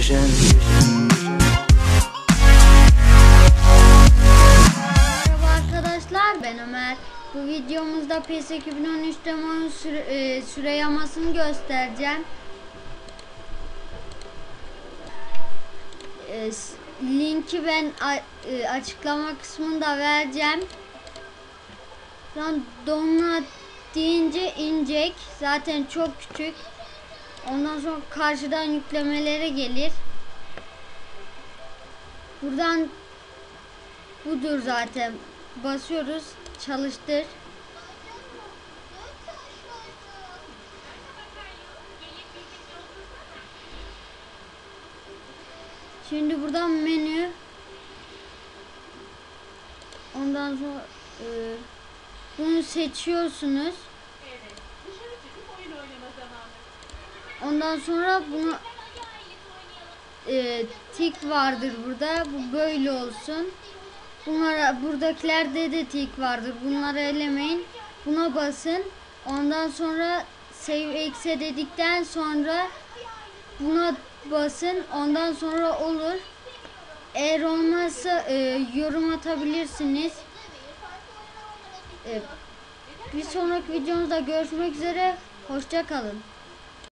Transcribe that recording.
vision. Merhaba arkadaşlar ben Ömer. Bu videomuzda PES 2013 demonun süre, e, yamasını göstereceğim. E, linki ben e, açıklama kısmında vereceğim. Lan download deyince inecek. Zaten çok küçük. Ondan sonra karşıdan yüklemelere gelir. Buradan budur zaten. Basıyoruz. Çalıştır. Şimdi buradan menü. Ondan sonra e, bunu seçiyorsunuz. Ondan sonra bunu e, tik vardır burada. Bu böyle olsun. Bunlara buradakilerde de tik vardır. Bunları elemeyin. Buna basın. Ondan sonra save exe dedikten sonra buna basın. Ondan sonra olur. Eğer olmazsa e, yorum atabilirsiniz. E, bir sonraki videomuzda görüşmek üzere. Hoşça kalın.